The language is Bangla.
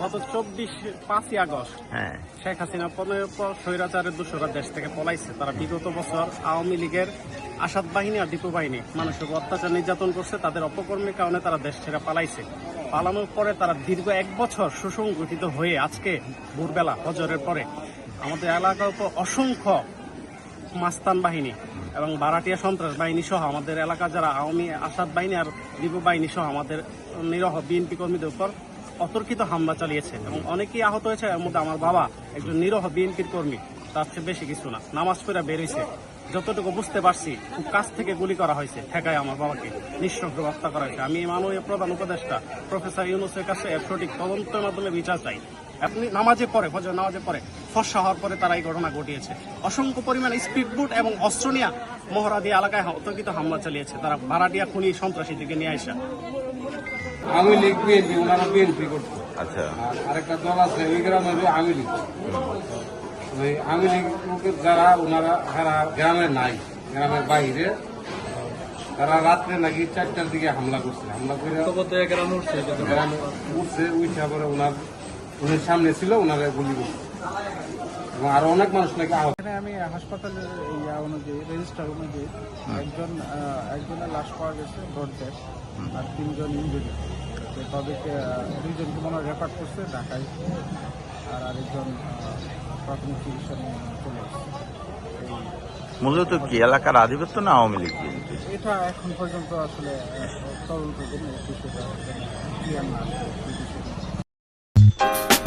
গত চব্বিশ পাঁচই আগস্ট হ্যাঁ। শেখ হাসিনা পনেরো পর স্বৈরাচারের দোষরা দেশ থেকে পলাইছে। তারা বিগত বছর আওয়ামী লীগের আসাদ বাহিনী আর দীপু বাহিনী মানুষের অত্যাচার নির্যাতন করছে তাদের অপকর্মের কারণে তারা দেশ ছেড়ে পালাইছে। পালানোর পরে তারা দীর্ঘ এক বছর সুসংগঠিত হয়ে আজকে ভোরবেলা হজরের পরে আমাদের এলাকার উপর অসংখ্য মাস্তান বাহিনী এবং বারাটিয়া সন্ত্রাস বাহিনী সহ আমাদের এলাকা যারা আওয়ামী আসাদ বাহিনী আর দীপু বাহিনী সহ আমাদের নিরহ বিএনপি কর্মীদের উপর অতর্কিত হামলা চালিয়েছে এবং অনেকেই আহত হয়েছে, এর মধ্যে আমার বাবা একজন নিরহ বিএনপির কর্মী, তার চেয়ে বেশি কিছু না। নামাজ ফেরা বেরিয়েছে যতটুকু বুঝতে পারছি, খুব কাছ থেকে গুলি করা হয়েছে, ঠেকায় আমার বাবাকে, নিঃসঙ্গ হত্যা করা হয়েছে আমি মাননীয় প্রধান উপদেষ্টা, প্রফেসর ইউনুসের কাছে সঠিক তদন্তের মাধ্যমে বিচার চাই। আপনি নামাজে পড়ে ফজর নামাজে পড়ে ফর্সা হওয়ার পরে তারা এই ঘটনা ঘটিয়েছে। অসংখ্য পরিমাণে স্পিড বুট এবং অস্ত্র নিয়ে মহরাদি এলাকায় অতর্কিত হামলা চালিয়েছে। তারা ভাড়াটিয়া খুনি সন্ত্রাসীদেরকে নিয়ে আসা। আমি লীগ বিএনপি ওনারা বিএনপি করতো আচ্ছা। আরেকটা দল আছে ওই গ্রামে আমি লীগ। ওই আমি লীগ যারা ওনারা গ্রামে নাই গ্রামের বাইরে তারা রাত্রে নাকি চারটার দিকে হামলা করছে। হামলা করে গ্রামে উঠছে উঠে পরে ওনার উনি সামনে ছিল ওনারা গুলি করছে। এবং আরও অনেক মানুষ নাকি আহত। আমি হাসপাতালের ইয়া অনুযায়ী রেজিস্টার অনুযায়ী একজন আহ, একজনের লাশ পাওয়া গেছে ব্রড আর তিনজন ইঞ্জুরি তো তাদেরকে আহ, দুইজনকে মনে হয় রেফার করছে ঢাকায়। আর আরেকজন প্রাথমিক চিকিৎসা নিয়ে চলে মূলত কি এলাকার আধিপত্য না আওয়ামী লীগ বিএনপি? এটা এখন পর্যন্ত আসলে তদন্ত জন্য বিষয়টা না আসলে এই বিষয়টা